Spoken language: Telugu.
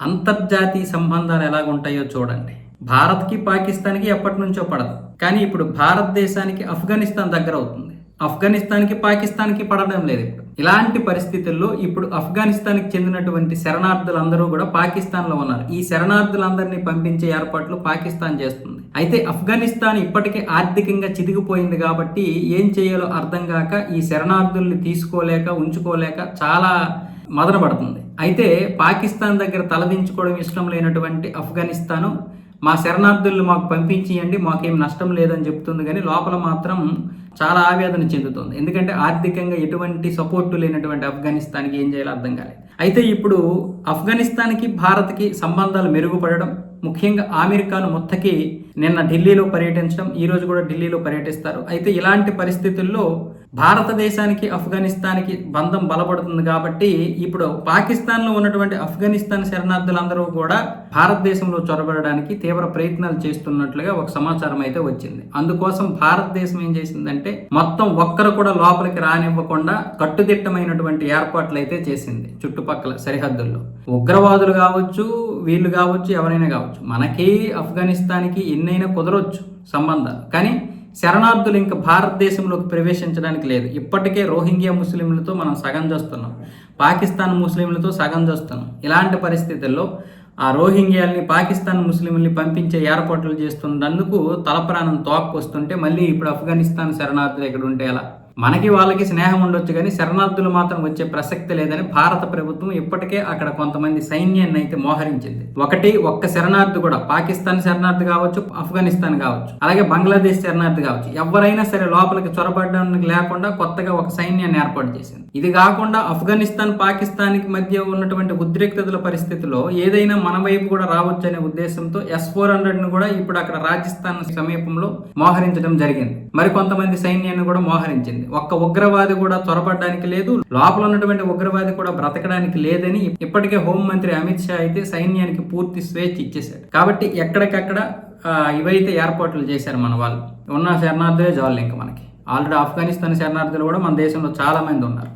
అంతర్జాతీయ సంబంధాలు ఎలాగుంటాయో చూడండి. భారత్కి పాకిస్తాన్కి ఎప్పటి నుంచో పడదు. కానీ ఇప్పుడు భారతదేశానికి ఆఫ్ఘనిస్తాన్ దగ్గర అవుతుంది ఆఫ్ఘనిస్తాన్కి పాకిస్తాన్కి పడడం లేదు ఇప్పుడు. ఇలాంటి పరిస్థితుల్లో ఇప్పుడు ఆఫ్ఘనిస్తాన్కి చెందినటువంటి శరణార్థులందరూ కూడా పాకిస్తాన్లో ఉన్నారు. ఈ శరణార్థులందరినీ పంపించే ఏర్పాట్లు పాకిస్తాన్ చేస్తుంది. అయితే ఆఫ్ఘనిస్తాన్ ఇప్పటికే ఆర్థికంగా చితికిపోయింది కాబట్టి ఏం చేయాలో అర్థం కాక ఈ శరణార్థుల్ని తీసుకోలేక ఉంచుకోలేక చాలా మదన పడుతుంది అయితే పాకిస్తాన్ దగ్గర తలదించుకోవడం ఇష్టం లేనటువంటి ఆఫ్ఘనిస్తాను మా శరణార్థులను మాకు పంపించేయండి మాకేం నష్టం లేదని చెప్తుంది. కానీ లోపల మాత్రం చాలా ఆవేదన చెందుతుంది. ఎందుకంటే ఆర్థికంగా ఎటువంటి సపోర్టు లేనటువంటి ఆఫ్ఘనిస్తాన్కి ఏం చేయాలో అర్థం కాలేదు. అయితే ఇప్పుడు ఆఫ్ఘనిస్తాన్కి భారత్కి సంబంధాలు మెరుగుపడడం ముఖ్యంగా అమెరికాను ముత్తకి నిన్న ఢిల్లీలో పర్యటించడం ఈరోజు కూడా ఢిల్లీలో పర్యటిస్తారు. అయితే ఇలాంటి పరిస్థితుల్లో భారతదేశానికి ఆఫ్ఘనిస్తాన్కి బంధం బలపడుతుంది కాబట్టి ఇప్పుడు పాకిస్తాన్లో ఉన్నటువంటి ఆఫ్ఘనిస్తాన్ శరణార్థులందరూ కూడా భారతదేశంలో చొరబడడానికి తీవ్ర ప్రయత్నాలు చేస్తున్నట్లుగా ఒక సమాచారం అయితే వచ్చింది. అందుకోసం భారతదేశం ఏం చేసిందంటే మొత్తం ఒక్కరు కూడా లోపలికి రానివ్వకుండా కట్టుదిట్టమైనటువంటి ఏర్పాట్లు అయితే చేసింది చుట్టుపక్కల సరిహద్దుల్లో. ఉగ్రవాదులు కావచ్చు వీళ్ళు కావచ్చు ఎవరైనా కావచ్చు మనకి ఆఫ్ఘనిస్తాన్కి ఎన్నైనా కుదరవచ్చు సంబంధాలు. కానీ శరణార్థులు ఇంకా భారతదేశంలోకి ప్రవేశించడానికి లేదు. ఇప్పటికే రోహింగ్యా ముస్లింలతో మనం సగం చేస్తున్నాం. పాకిస్తాన్ ముస్లింలతో సగం చేస్తున్నాం. ఇలాంటి పరిస్థితుల్లో ఆ రోహింగ్యాల్ని పాకిస్తాన్ ముస్లింల్ని పంపించే ఏర్పాట్లు చేస్తున్నందుకు తలప్రాణం తోక్కొస్తుంటే మళ్ళీ ఇప్పుడు ఆఫ్ఘనిస్తాన్ శరణార్థులు ఇక్కడ ఉంటే ఎలా? మనకి వాళ్ళకి స్నేహం ఉండొచ్చు కానీ శరణార్థులు మాత్రం వచ్చే ప్రసక్తి లేదని భారత ప్రభుత్వం ఇప్పటికే అక్కడ కొంతమంది సైన్యాన్ని అయితే మోహరించింది. ఒకటి ఒక్క శరణార్థి కూడా పాకిస్తాన్ శరణార్థి కావచ్చు ఆఫ్ఘనిస్తాన్ కావచ్చు అలాగే బంగ్లాదేశ్ శరణార్థి కావచ్చు. ఎవరైనా సరే లోపలికి చొరబడడానికి లేకుండా కొత్తగా ఒక సైన్యాన్ని ఏర్పాటు చేసింది. ఇది కాకుండా ఆఫ్ఘనిస్తాన్ పాకిస్తాన్కి మధ్య ఉన్నటువంటి ఉద్రిక్తతల పరిస్థితిలో ఏదైనా మన వైపు కూడా రావచ్చు అనే ఉద్దేశంతో ఎస్ ఫోర్ హండ్రెడ్ను కూడా ఇప్పుడు అక్కడ రాజస్థాన్ సమీపంలో మోహరించడం జరిగింది. మరి కొంతమంది సైన్యాన్ని కూడా మోహరించింది. ఒక్క ఉగ్రవాది కూడా చొరబడడానికి లేదు లోపల ఉన్నటువంటి ఉగ్రవాది కూడా బ్రతకడానికి లేదని ఇప్పటికే హోంమంత్రి అమిత్ షా అయితే సైన్యానికి పూర్తి స్వేచ్ఛ ఇచ్చేశాడు కాబట్టి ఎక్కడికక్కడ ఇవైతే ఏర్పాట్లు చేశారు మన వాళ్ళు. ఉన్న శరణార్థులే చాలు ఇంకా మనకి. ఆల్రెడీ ఆఫ్ఘనిస్తాన్ శరణార్థులు కూడా మన దేశంలో చాలా మంది ఉన్నారు.